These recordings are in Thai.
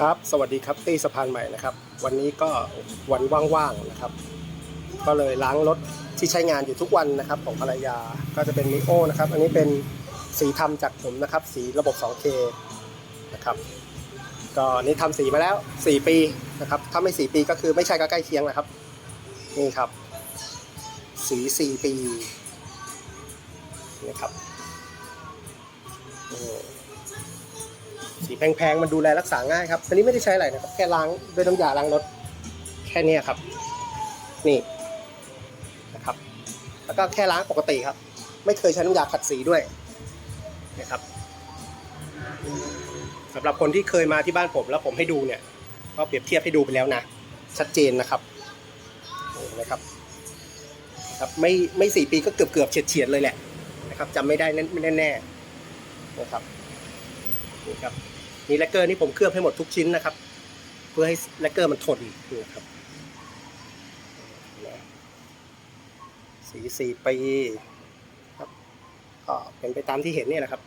ครับ สวัสดีครับตี้สะพานใหม่นะครับ วันนี้ก็วันว่างๆนะครับ ก็เลยล้างรถที่ใช้งานอยู่ทุกวันนะครับ ของภรรยาก็จะเป็นมิโอนะครับ อันนี้เป็นสีทำจากผมนะครับ สีระบบ 2K นะครับก็นี่ทำสีมาแล้ว 4 ปีนะครับ ถ้าไม่ 4 ปีก็คือไม่ใช่ก็ใกล้เคียงนะครับ นี่ครับ สี 4 ปีนี่ครับอืม สีแพงๆ มันดูแลรักษาง่ายครับอันนี้ไม่ได้ใช้อะไรนะครับ แค่ล้างด้วยน้ำยาล้างรถ แค่นี้ครับ นี่นะครับ แล้วก็แค่ล้างปกติครับ ไม่เคยใช้น้ำยาขัดสีด้วยนะครับสำหรับคนที่เคยมาที่บ้านผมแล้วผมให้ดูเนี่ย ก็เปรียบเทียบให้ดูไปแล้วนะ ชัดเจนนะครับนี่นะครับครับไม่ไม่สี่ปีก็เกือบเกือบๆเฉียดเฉียดเลยแหละนะครับจำไม่ได้แน่แน่แน่ๆนะครับนี่ครับ นี่แลกเกอร์นี่ผมเคลือบให้หมดทุกชิ้นนะครับ เพื่อให้แลกเกอร์มันทนนะครับสีสี่ปีครับก็เป็นไปตามที่เห็นนี่แหละครับ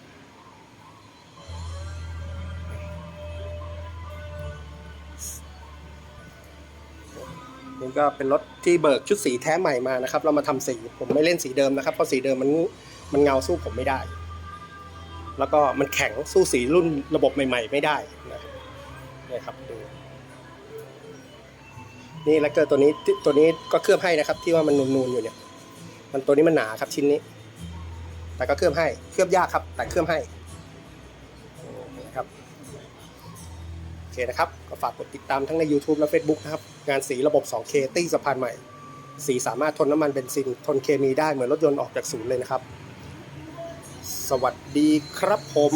นี่ก็เป็นรถที่เบิกชุดสีแท้ใหม่มานะครับ เรามาทำสี ผมไม่เล่นสีเดิมนะครับ เพราะสีเดิมมันมันเงาสู้ผมไม่ได้ แล้วก็มันแข็งสู้สีรุ่นระบบใหม่ ๆ ไม่ได้นะครับนี่ครับดูนี่แล้วก็ตัวนี้ตัวนี้ก็เคลือบให้นะครับ ที่ว่ามันนูนๆอยู่เนี่ย มันตัวนี้มันหนาครับชิ้นนี้ แต่ก็เคลือบให้เคลือบยากครับ แต่เคลือบให้นะครับโอเคนะครับก็ฝากกดติดตามทั้งใน YouTube และ Facebook นะครับ งานสีระบบ 2K ตี้สะพานใหม่ สีสามารถทนน้ำมันเบนซินทนเคมีได้เหมือนรถยนต์ออกจากศูนย์เลยนะครับ สวัสดีครับผม